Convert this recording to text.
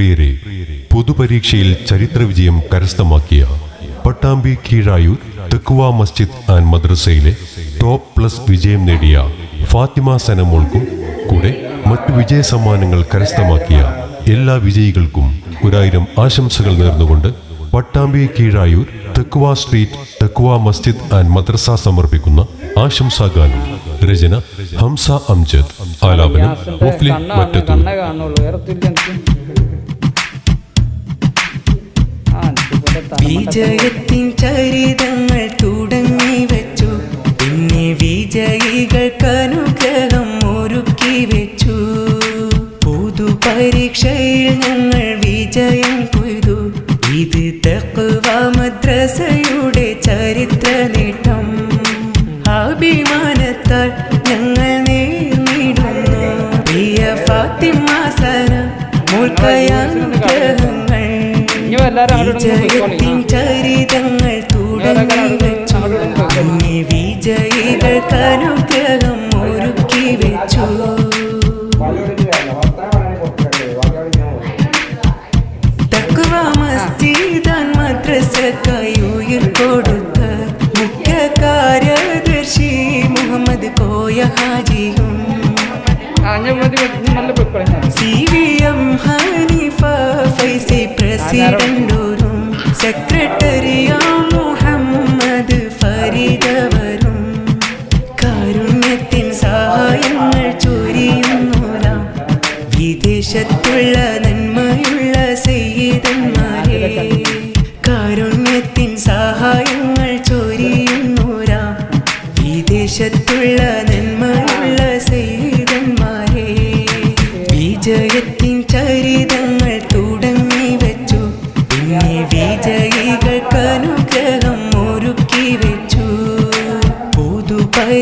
പ്രിയരെ പൊതുപരീക്ഷയിൽ ചരിത്ര വിജയം കരസ്ഥമാക്കിയ പട്ടാമ്പി കീഴായൂർ തെക്കുവ മസ്ജിദ് ആൻഡ് മദ്രസയിലെ ടോപ്പ് പ്ലസ് വിജയം നേടിയ ഫാത്തിമ സനമോൾക്കും കൂടെ മറ്റു വിജയ സമ്മാനങ്ങൾ കരസ്ഥമാക്കിയ എല്ലാ വിജയികൾക്കും ഒരായിരം ആശംസകൾ നേർന്നുകൊണ്ട് Pattambi Keezhayur Thekkuva street Thekkuva Masjid and Madrasa സമർപ്പിക്കുന്ന ആശംസാഗാനം. രചന ഹംസ അംജദ്. ആലാപനം മറ്റത്തൂർ. വിജയത്തിൻ ചരിതങ്ങൾ തുടങ്ങി വെച്ചു. പിന്നെ വിജയികൾക്ക് അനുഗ്രഹം ഒരുക്കി വെച്ചു. പുതു പരീക്ഷയിൽ ഞങ്ങൾ വിജയം കൊയ്തു. ഇത് തഖ്വ മദ്രസയുടെ ചരിത്ര നേട്ടം. അഭിമാനത്താൽ ഞങ്ങൾ പ്രിയ ഫാത്തിമാസന മുൽക്കയാഗ്രഹങ്ങൾ ചരിതങ്ങൾ തുടങ്ങി വെച്ചു അന്ന് വിജയികൾക്ക് അനുഗ്രഹം ഒരുക്കി വെച്ചു. തക്കുവ മസ്ജിദാൻ മദ്രസക്കായി ഉയർ കൊടുത്ത മുഖ്യ കാര്യദർശി മുഹമ്മദ് കോയ ഹാജിയും സി വി പ്രസിഡന്റോരും സെക്രട്ടറിയോ മുഹമ്മദ് ഫരീദവരും കാരുണ്യത്തിൻ സഹായങ്ങൾ ചൊരിയുന്നോരാം വിദേശത്തുള്ള നന്മയുള്ള സെയ്തന്മാരെ കാരുണ്യത്തിൻ സഹായങ്ങൾ ചൊരിയുന്നോരാം വിദേശത്തുള്ള നന്മയുള്ള സെയ്തന്മാരെ വിജയത്തിൻ വിജയികൾക്ക് ഒരുക്കി വെച്ചു. പുതുപരി